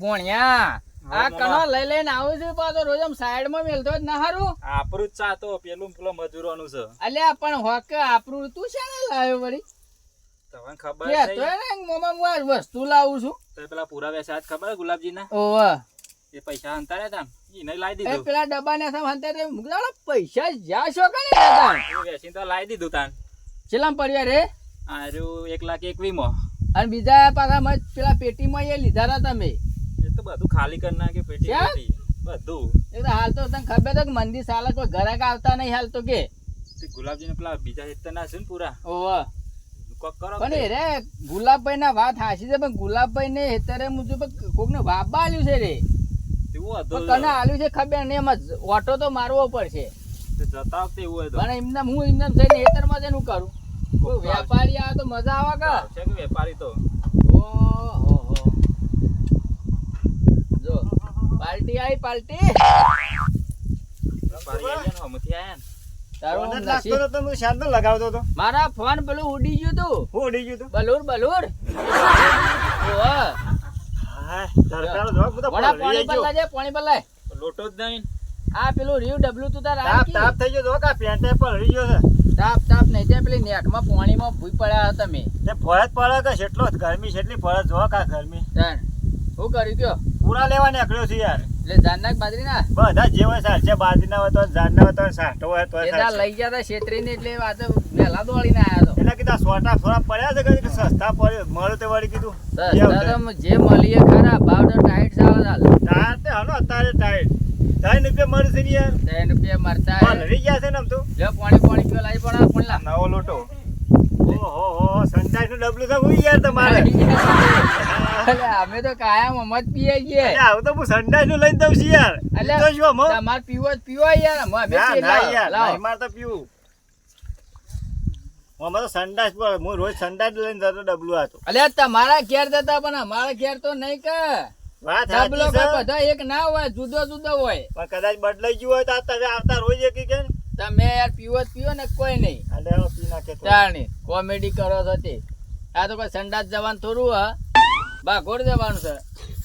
ભોણિયા આ કણો લઈ લઈને આવું છું પાછો રોજ આમ સાઈડમાં મેલતો જ ના હારું. આપણું ચા તો પેલું પેલો મજૂરોનું છે. અલ્યા પણ હોક આપણું તું છે ને લાવ્યો વળી? તમને ખબર છે તો ને મોમાં હું વસ્તુ લાવું છું. તો પેલા પૂરા વેસા ખબર ગુલાબજી ના ઓવા. એ પૈસા અંતાર્યા તા એને લાવી એ દીધું. પેલા ડબ્બા ને પૈસા જ્યાં છો તો લાવી દીધું તાન. ચેલામ પડ્યા રે? આર્યું એક લાખ એકવીમાં અને બીજા પાછા પેલા પેટીમાં એ લીધા હતા તમે. એ તો બધું ખાલી કરી નાખે પેટી પેટી. બધું. એ તો હાલ તો તને ખબર તો મંદિર સાલા કોઈ ઘરાક આવતા નહીં હાલ તો કે. ગુલાબજી ને પેલા બીજા હેતર ના છે ને પૂરા. ઓવા પણ રે ગુલાબભાઈ ના વાત હાસી છે પણ ગુલાબભાઈ ને હેતરે મુજબ કોક ને વાબા આલ્યું છે રે. કને આલ્યું છે ખબર ને એમાં જ ઓટો તો મારવો પડશે. જતા વખતે એવું હતું. પણ એમને હું એમને હેતરમાં જઈને હું કરું. કોઈ વેપારી આવે તો મજા આવે છે કે વેપારી તો. ઓહો જો પાર્ટી આવી. તારું નસીબ. હું શાંત લગાવતો હતો. મારા ફોન પેલું ઉડી ગયું તું. હું ઉડી ગયું તું. બલૂર બલૂર. લોટો જ નહીં. આ પેલું રીવ ડબલું તું તાર તાપ તાપ થઈ ગયો જો કા પેન્ટે પલળી ગયો છે. તાપ તાપ નહીં તે પેલી નેટમાં પાણીમાં ભૂઈ પડ્યા હતા તમે. તે ફરજ પડે કે કેટલો ગરમી છે એટલી ફરજ જો કા ગરમી. શું કર્યું કયો? પૂરા લેવા નીકળ્યો છે યાર. એટલે જાનનાક બાજરી ના. બધા જે હોય સાચે બાજરીના હોય તો જાનના હોય તો સાઠો હોય તો એટલા લઈ ગયા તા છેતરીને એટલે વાત વહેલા દોડીને આયા તો. એટલે કીધા સોટા થોડા પડ્યા છે કે સસ્તા પડ્યો મળે તે વળી કીધું. સસ્તા જે મળીએ ખરા ભાવ તો ટાઈટ ચાલે ચાલે તાર. તે હલો અત્યારે ટાઈટ. ત્રણ રૂપિયા મળે છે ને યાર. ત્રણ રૂપિયા પલળી ગયા છે ને આમ તો. જો પાણી પાણી પીવા લાવી પડે પણ નવો લોટો. ઓહો હો નું ડબલું તો હું યાર તમારે. અમે તો કાયમ મત પીએ છીએ. અરે તો હું સંડાસનું લઈને દઉં છું યાર. અલે તો શું આમ, હો? પીવો જ પીવો યાર અમે અમે ના પીએ, ના લાવો, યાર મારે તો પીવું. અમે તો સંડાસ પર હું રોજ સંડાસ લઈને જતો ડબલું હતું. અલે તમારા ઘેર જતા પણ અમારા ઘેર તો નહીં કે. વાત ડબલો બધા એક ના હોય જુદો જુદો હોય. પણ કદાચ બદલાઈ ગયું હોય તો તમે આવતા રોજ એક કે તમે યાર પીવો જ પીવો ને કોઈ નહીં. એટલે હવે પી નાખે તાણી કોમેડી કરો છો તે. આ તો કોઈ સંડાસ જવાનું થોડું હા? ભાગોડ જવાનું છે.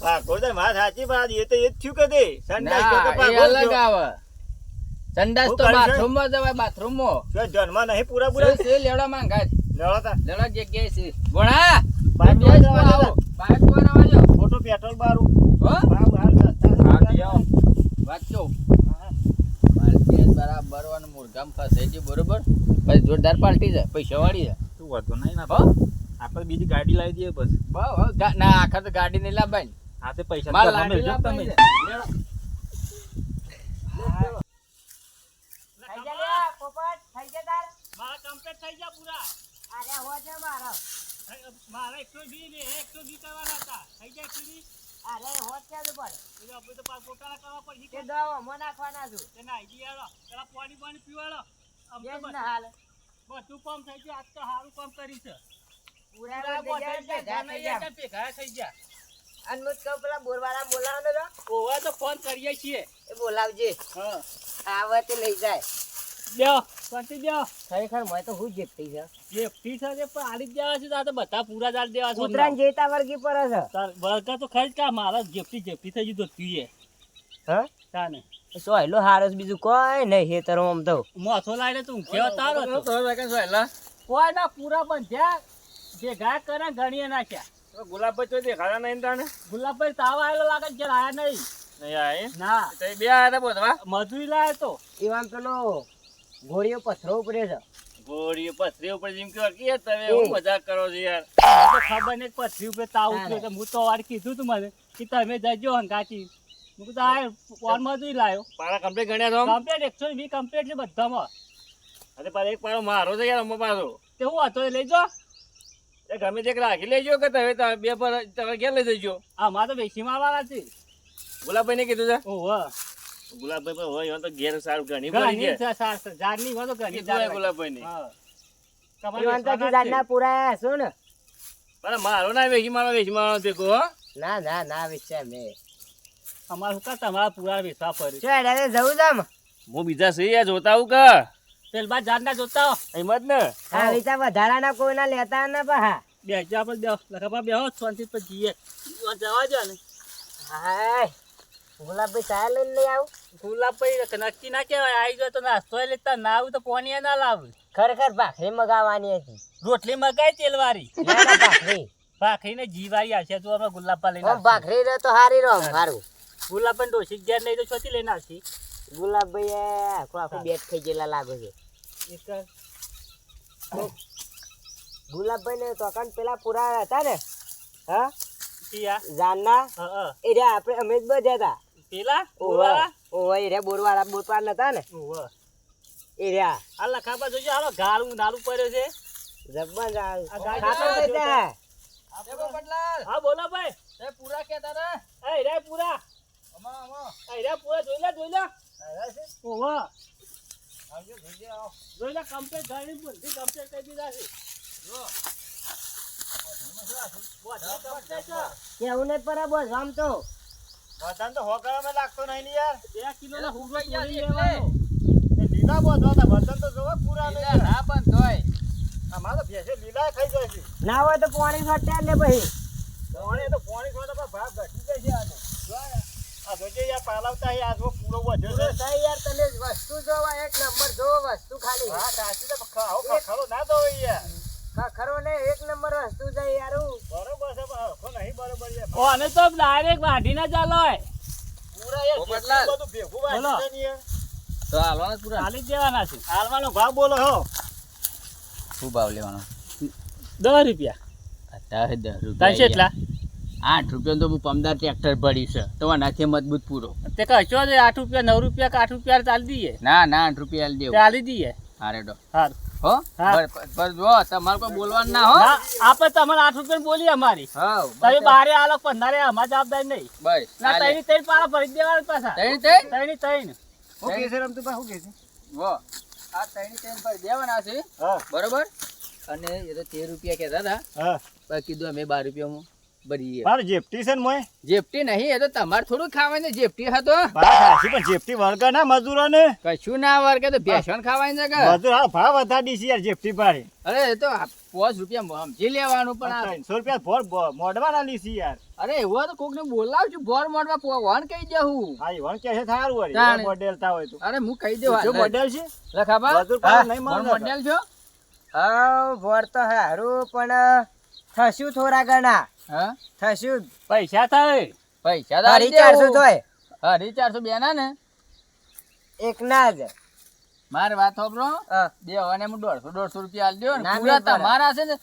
ભાગોડ ગોદર વાત સાચી વાત એ તો એ જ થયું કે તે. સંડાસ તો અલગ આવે. સંડાસ તો? બાથરૂમમાં જવાય બાથરૂમમાં. શું જન્મમાં નહીં પૂરા પૂરા? છે લેવડા માંગા છે? લેવડો તા. લેવડા જગ્યાએ છે. ગોણા બાઈક. પેટ્રોલ બારું. હો? બા- બહાર સસ્તા જ. બરાબર અને મુરગામ ફસાઈ ગયું બરોબર? પછી જોરદાર પાર્ટી છે પૈસા વાળી છે. તું વાતો નહીં ના હો? આપણે બીજી ગાડી લાવી દઈએ બસ બહુ, ના આખા તો ગાડી નહીં લાવવાની હા તે પૈસા માલ લાવી તમે જો તમે. મારા એકસો થઈ એકસો પૂરા. મારા 120 ને 120 કરવાના હતા. થઈ ગયા 120? આપણે તો પાછા પોતાના કરવા પડશે કે? તે ના, હજી પેલા પાણી બાણી પીવાડો. આમ તો બસ- બધું કામ થઈ ગયું. આજ તો સારું કામ કર્યું છે. પૂરા ભેગા થઈ ગયા. ભેગા થઈ ગયા. ઓવે તો ફોન કરીએ છીએ બોલાવજે હા આવે તે લઈ જાય લ્યો શાંતિ લ્યો ખરેખર મને તો હું જેપતી છે. જે છે પણ જ દેવા છે તો તો બધા પૂરા જ દેવા છે ઉતરાણ જેતા વર્ગી પર છે. વર્ગા તો ખરી કા મારા જેપટી જેપટી થઈ ગયું તો હા? તાને. સોયલો હારો બીજું કોઈ નહીં હેતરો આમ તો. મોથો લાઈને તું કેવો તારો તો. વેકેન્સી હોય, કોઈ ના પૂરા બંધ્યા? જે ગાય કરે ગણીએ નાખ્યા. ગુલાબભાઈ તો દેખાડા નહીં તાને ગુલાબભાઈ તાવ આવેલો લાગે છે આયા નહીં. નહીં આય? ના. તે બે આયા બોધવા? મજૂરી લાવે તો. ઈવાન પેલો ઘોડીઓ પથરો ઉપરે છે. ગોળીઓ પથરી ઉપર જેમ કે કે તમે હું મજાક કરો છો યાર? તો ખબર નહીં પથરી ઉપર તાવ ઉતર્યો તો હું તો વાર કીધું તું મને કે તમે જજો હંગાતી હું તો આ કોણ મજૂરી લાવ્યો પાડા કમ્પ્લીટ ગણ્યા તો કમ્પ્લીટ એકસો વીસ કમ્પ્લીટ છે બધામાં. અરે પાછો એક પાડો મારો છે યાર અમ્મા પાછો. તે હું હતો એ લઈ જો. એ ગમે તે રાખી લેજો કે તમે તમે બે પર તમે ક્યાં લઈ જજો? આમાં તો વેચીમાં આવવાના છે. ગુલાબભાઈ ને કીધું છે? ઓહો. ગુલાબભાઈ પણ હોય તો ઘેર સારું ઘણી પડી છે, સાર- સાર- હોય તો ઘણી હોય. ગુલાબભાઈ ની તમારે તો જ જાતના પૂરા હશો ને? પણ મારો ના વેચી મારો વેચી મારો હો. ના ના ના વેચ્યા મે અમારે કામ તમારા પૂરા વેચવા ફર્યું છે એટલે જવું જામ હું બીજા સહી જોતા આવું કા? પેલબા ઝાડના જોતા હો. એમ જ ને. હા વેચા વધારાના કોઈના લેતા ના પા બેસજો આપણે બેહો. લખાપા બેહો, શાંતિ પર જઈએ. જવા દો ને. હાય. ગુલાબભાઈ ચાય લઈને લઈ આવું. ગુલાબભાઈ નક્કી ના કહેવાય. આવી જાય તો નાસ્તો લેતા ના આવું તો પોનીએ ના લાવું. ખરેખર ભાખરી મગાવવાની હતી. રોટલી ના, ના, ભાખરી. ભાખરી ને જીવારી આવશે તું અમે ગુલાબા લઈને ભાખરી રહે તો હારી રહો સારું પણ ડોસી ઘેર નહીં તો છોતી લઈને આવશી. ગુલાબભાઈ એ આખું આખું બેટ થઈ ગયેલા લાગે છે. ગુલાબભાઈ ને તોકાન પેલા પુરા હતા ને હા? જાનના? એ આપણે અમે જ બધા હતા. પેલા ઓવા ઓવા એ રે બોરવાળા બોરવાળા નતા ને? ઓવા એ રે આ લખાબા જોજો હાલો ગાળું નાળું પડ્યો છે. જબ્બા આ ગાડી ખાતર એ પોપટલાલ હા બોલો ભાઈ. એ પૂરા કે તારા એ રે પૂરા. અમા અમા એ રે પૂરા જોઈ લે જોઈ લે. ઓવા આવજો જોજે આવો. જોઈ લે કમ્પ્લીટ ગાડી બધી કમ્પ્લીટ કરી દીધા છે. જો. કેવું નહીં પર બોસ આમ તો? બધાને તો હોકળામાં લાગતો નહીં ને યાર. બે કિલો ના હુંગો ગયા એટલે. લીલા બોધવા હતા બધાને તો જોવા પૂરા નહીં ના બંધ હોય અમારે તો ભેંસે લીલા ખાઈ જાય છે. ના હોય તો પાણી ફટ્યા ને પછી. પાણી તો પાણી ખોવા તો ભાગ ઘટી જાય છે આ જોજે યાર પાલાવતા અહીં આ પૂરો વધ્યો છે. સહી યાર તમે વસ્તુ જોવા એક નંબર જોવો વસ્તુ ખાલી. હા સાચી તો ખ- આવો ખરો ના દો યાર. ખરો ને એક નંબર વસ્તુ છે યાર. બરોબર છે હરખો નહીં બરોબર યાર ઓ, આને તો ડાયરેક્ટ વાઢી ના ચાલો પૂરા યાર બધું ભેગું વાંચી છે તો હાલવાના પૂરા? ખાલી જ દેવાના છે. હાલવાનો ભાવ બોલો હો. શું ભાવ લેવાનો? દસ રૂપિયા. અત્યારે દસ છે એટલા આઠ રૂપિયા તો હું પમદાર ટ્રેક્ટર ભરી છે તો નાથી મજબૂત પૂરો. તે કહેશો આઠ રૂપિયા નવ રૂપિયા કે આઠ રૂપિયા ચાલી દઈએ? ના ના આઠ રૂપિયા આલી ચાલી દઈએ. હારે ડો. સારું હો? હા. પર- જો તમારે કોઈ બોલવાનું ના હો? આપણે તમારે આઠ રૂપિયા બોલી અમારી. તમે બારે આલો પંદરે અમારી જવાબદારી નહીં. બસ ના. તૈની તૈન પાડા ભરી દેવાના પાછા. તૈની ત્રણ? તૈની તૈન હું કે છે રમતુભા શું કે છે? વો આ તૈની ત્રણ ભરી દેવાના છે. બરોબર? અને એ તો તેર રૂપિયા કહેતા હતા. હા. કીધું અમે બાર રૂપિયામાં. ભરીએ મારે જેપટી છે ને મોય? જેપટી નહીં એ તો તમારે થોડું ખાવાની જેપટી હતો. બા સાચી પણ જેપટી વર્ગા ના મજૂરોને? કશું ના વર્ગે તો બેસણ ખાવાની ને કે મજૂર હા ભાવ વધારી છે યાર જેપટી પાડે અરે એ તો પાંચ રૂપિયા સમજી લેવાનું પણ આ- ત્રણસો રૂપિયા ભોર મોઢવાના લીધી યાર. અરે એવો તો કોક ને બોલાવશું બોર મોડમાં વણ કહી દઉં હા. વણ કે છે થારું વળી તાણે. મોડેલતા હોય તો. અરે હું કહી દઉં શું મોડેલ છે? લખાબા મજૂર બોર મોડેલ છો? હા વર તો હારું પણ થશું થોડા ઘણા. હા? થશું પૈસા થાય. પૈસા તો હરી ચારસો દેવું. હરી ચારસો બે ના. ને એક ના જ. મારી વાત સાંભળો. બે અને હું દોઢસો દોઢસો રૂપિયા આલ દો ને. પૂરા તમારા છે ને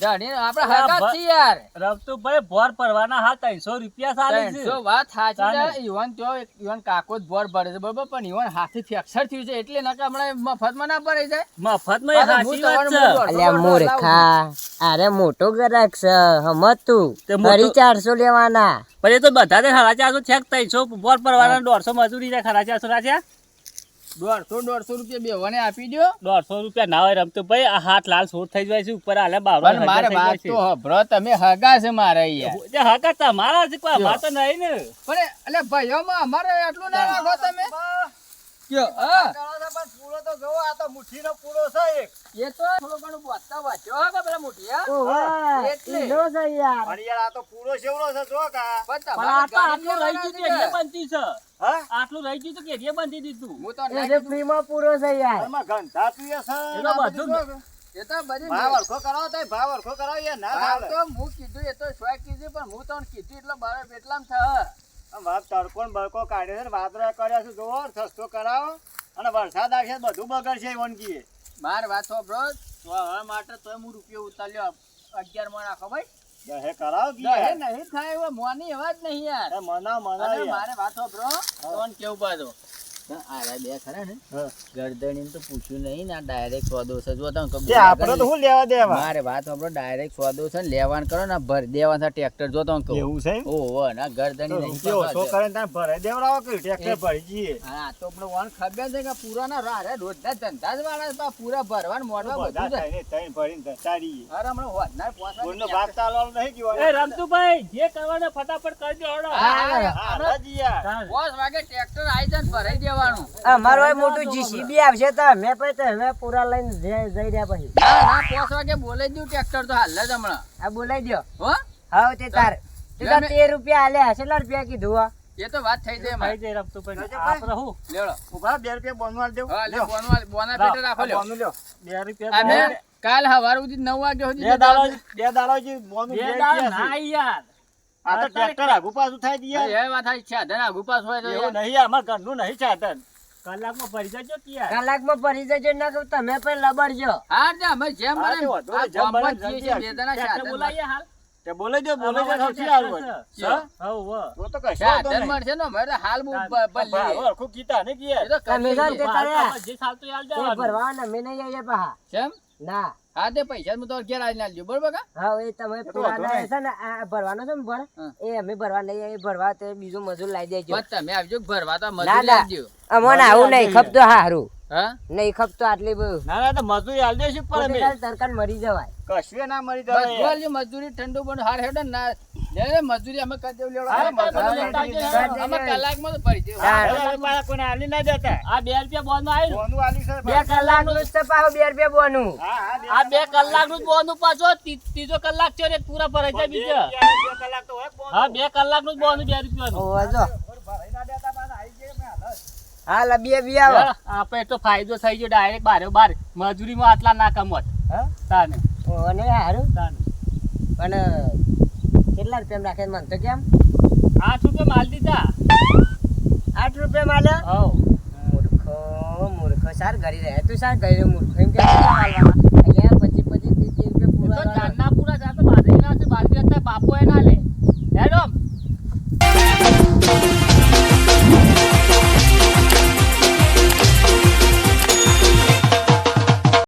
જાણી આપણે હરકત છીએ યાર. રમતું ભાઈ ભોર ભરવાના હા ત્રણસો રૂપિયા ચાલે છે. જો વાત સાચી. છે. ઈવન તો ઈવન કાકો જ ભોર ભરે છે બરોબર? પણ ઈવન હાથી ફ્રેક્ચર થયું છે એટલે નકા હમણાં મફતમાં ના ભરાઈ જાય. મફતમાં એ સાચી વાત છે. અલ્યા મૂર્ખા અરે મોટો ગ્રાહક છે હમત તું. તે ચારસો લેવાના. પણ એ તો બધા ને ખરા ચારસો છે ત્રણસો? બોર પરવાના દોઢસો મજૂરી ને ખરા ચારસો ના છે? દોઢસો દોઢસો રૂપિયા બેવાને આપી દો દોઢસો રૂપિયા ના હોય રમતું ભાઈ આ હાથ લાલ સોર થઈ જાય છે ઉપર હાલે બાવડો મારે વાત તો હભરો તમે હગા છે મારે અહીંયા. હકા તમારા છે કોઈ વાત નહીં ને. પણ એટલે ભાઈઓમાં અમારે એટલું ના રાખો તમે. કયો હા. પણ પૂરો તો જોવો આ તો મુઠ્ઠીનો પૂરો છે એક. એ તો થોડું ઘણું બોલતા વાંચ્યો કે પેલા મોટિયા ઓહો એટલે. ઈનો છે યાર. અને યાર આ તો પૂરો શેવડો છે જો કા. પણ પણ આ તો આટલું રહી ગયું લેવાના તો બનતી છે? હા? આટલું રહી ગયું તો કેરીએ બંધી દીધું હું તો એ કીધું. ફ્રીમાં પૂરો છે યાર. એમાં ગંધા પીએ છે એ તો બધું બધું એ તો બધી ભાવ હરખો કરાવો તો ભાવ હરખો કરાવો યાર ના ભાવ તો હું કીધું એ તો સ્વાય કીધું પણ હું તો કીધું એટલે બાર બેટલામ થા આમ વાત તડકો ને બળકો કાઢ્યો છે ને કર્યા છે જોવો સસ્તો કરાવો. અને વરસાદ આવશે બધું બગડશે વનગીએ માર વાત સાંભળો તો હવે માટે તોય હું રૂપિયો ઉતાર્યો અગિયારમાં રાખો ભાઈ. દહે કરાવ દહે નહીં થાય એવો મોની એવા જ નહીં યાર. મના યાર. મારે વાત સાંભળો તોન કેવું પાછો? આરા બે ખરા ને? ગરદણી તો પૂછ્યું નહીં ને ડાયરેક્ટ સોદો છે જો તમે આપણે તો શું લેવા દેવા? મારે વાત સાંભળો ડાયરેક્ટ સોદો છે લેવાન કરો ને ભર દેવાન છે ટ્રેક્ટર જો તમે કહું. એવું છે ઓહો ના ગરદણી નહીં રૂપિયો પકડશે. કરે ને તારે દેવડાવો કે ટ્રેક્ટર ભરી જઈએ. હા તો આપણે વન ખબર છે કે પૂરાના રારે રોજના ધંધા જ વાળા છે, પૂરા ભરવાનું મોઢવા બધા ભરીને અરે હમણાં ભાગ ચાલવાનો નહીં ગયો એ રમતુભાઈ જે કરવાનું ફટાફટ કરજો હળો હા, હા, યાર. વાગે ટ્રેક્ટર આવી જાય ભરાઈ ભરાઈ અમારો એ મોટું જીસીબી આવશે તો અમે પછી તો પૂરા લઈને જઈ જઈ રહ્યા પછી. ના ના પોસ વાગે બોલાઈ દઉં ટ્રેક્ટર તો હાલ જ હમણાં. આ બોલાઈ દો હો? હા તે તાર તે તો તેર રૂપિયા આલે હશે કેટલા રૂપિયા કીધું આ? એ તો વાત થઈ જાય થઈ જાય રમતું પણ ઊભા બે રૂપિયા બોનનું આલી હા લે બોનવા- બોના પેટે રાખો લ્યો. બોનનું લ્યો. બે રૂપિયા અમે કાલ સવાર સુધી નવ વાગ્યા સુધી બે દાડો બે દાડા બે દાડા ના યાર. આ તો ટ્રેક્ટર આગુ પાછું થાય છે એ વાત સાચી છે. આગુ પાસ હોય તો એવું નહીં અમારા ઘરનું નહીં સાધન કલાકમાં ભરી જજો કે કલાકમાં ભરી જજો ના કહું તમે પણ લબડજો હા તે અમે જેમ બને તે જેમ બને જલ્દી બે જણા સાધન બોલાવીએ હાલ. તે બોલે જો બોલે જો સૌથી સારું હોય. હવ, હવ. તો તો કશો સાધન મળશે ને અમારે હાલ બહુ સાધન. બ- બ- ભાવ લઈએ. હરખું કીધા ને કે તો તમે કરીએ તે ભાવ જે ચાલતું એ હાલ તે દેવાનું. ભરવાના અમે નહીં આવીએ પાહા. કેમ? ના. હા તે પૈસા હું તો ઘેર આવીને આલજો બરોબર કા? હા એ તમે પુરાના છે ને આ ભરવાનો છે ને ભર એ અમે ભરવા લઈ આવી ભરવા તે બીજું મજૂર લાવી દેજો. તમે આવજો ભરવા તો મજૂર આપજો અમને આવું નહીં ખપતો હારું. હા? નહીં ખપતો આટલી બધું ના ના તો મજૂરી આલ દેશું પણ અમે. તરકાન મરી જવાય. કશું ના મરી જવાય. મજૂરી ઠંડુ પણ હાર હેડે ના લે લે મજૂરી અમે કરી દેવું લેવડો. અમે કલાકમાં તો ભરી દેવું. કોઈને આલી ના જતા આ બે રૂપિયા બોનમાં આવી બોનનું આલી સર બે કલાકનું જ પાછું બે રૂપિયા બોનું હા હા બે આ બે કલાકનું. જ બોનું પાછો ત્રીજો કલાક છે એક પૂરા ભરાઈ જાય બીજો. કલાક તો હોય હા બે કલાકનું જ બોનું બે રૂપિયાનું. જો ભરાઈ ના દેતા પાછા આઈ જાય મેં હાલત. હા લા બે બી આવ. આપણે તો ફાયદો થઈ ગયો ડાયરેક્ટ બારે બાર. મજૂરીમાં આટલા ના કમત. હા? તાને. અને હારું? તાને. પણ કેટલા રૂપિયા રાખે મને તો કેમ? આઠ રૂપિયા માલ દીધા. આઠ રૂપિયા માલ? હવ. મૂર્ખો મૂર્ખો સાર ઘરી રહે તું સાર ઘરી મૂર્ખો. એમ કે?